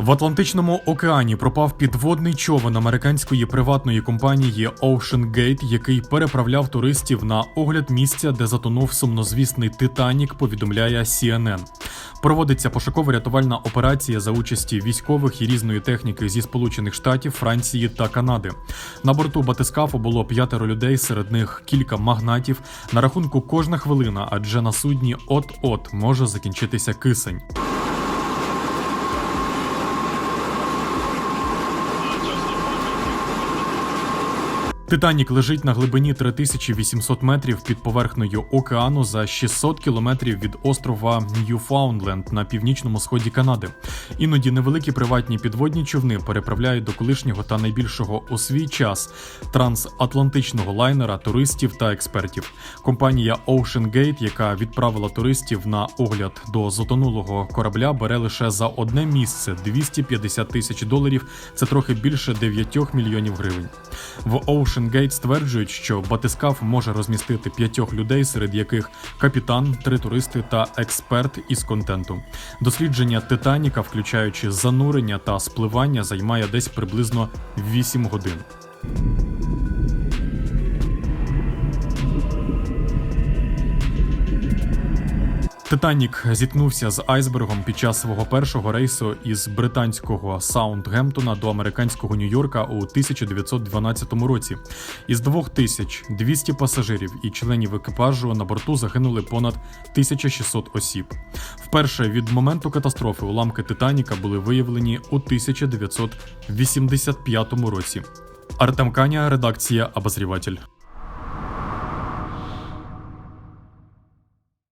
В Атлантичному океані пропав підводний човен американської приватної компанії Ocean Gate, який переправляв туристів на огляд місця, де затонув сумнозвісний Титанік. Повідомляє CNN. Проводиться пошуково-рятувальна операція за участі військових і різної техніки зі Сполучених Штатів, Франції та Канади. На борту батискафу було п'ятеро людей, серед них кілька магнатів. На рахунку кожна хвилина, адже на судні от-от може закінчитися кисень. Титанік лежить на глибині 3800 метрів під поверхнею океану за 600 кілометрів від острова Ньюфаундленд на північному сході Канади. Іноді невеликі приватні підводні човни переправляють до колишнього та найбільшого у свій час трансатлантичного лайнера туристів та експертів. Компанія Ocean Gate, яка відправила туристів на огляд до затонулого корабля, бере лише за одне місце 250 тисяч доларів. Це трохи більше 9 мільйонів гривень. В Ocean Gate стверджують, що батискаф може розмістити п'ятьох людей, серед яких капітан, три туристи та експерт із контенту. Дослідження Титаніка, включаючи занурення та спливання, займає десь приблизно 8 годин. Титанік зіткнувся з айсбергом під час свого першого рейсу із британського Саундгемптона до американського Нью-Йорка у 1912 році. Із 2200 пасажирів і членів екіпажу на борту загинули понад 1600 осіб. Вперше від моменту катастрофи уламки Титаніка були виявлені у 1985 році. Артем Каня, редакція Обозріватель.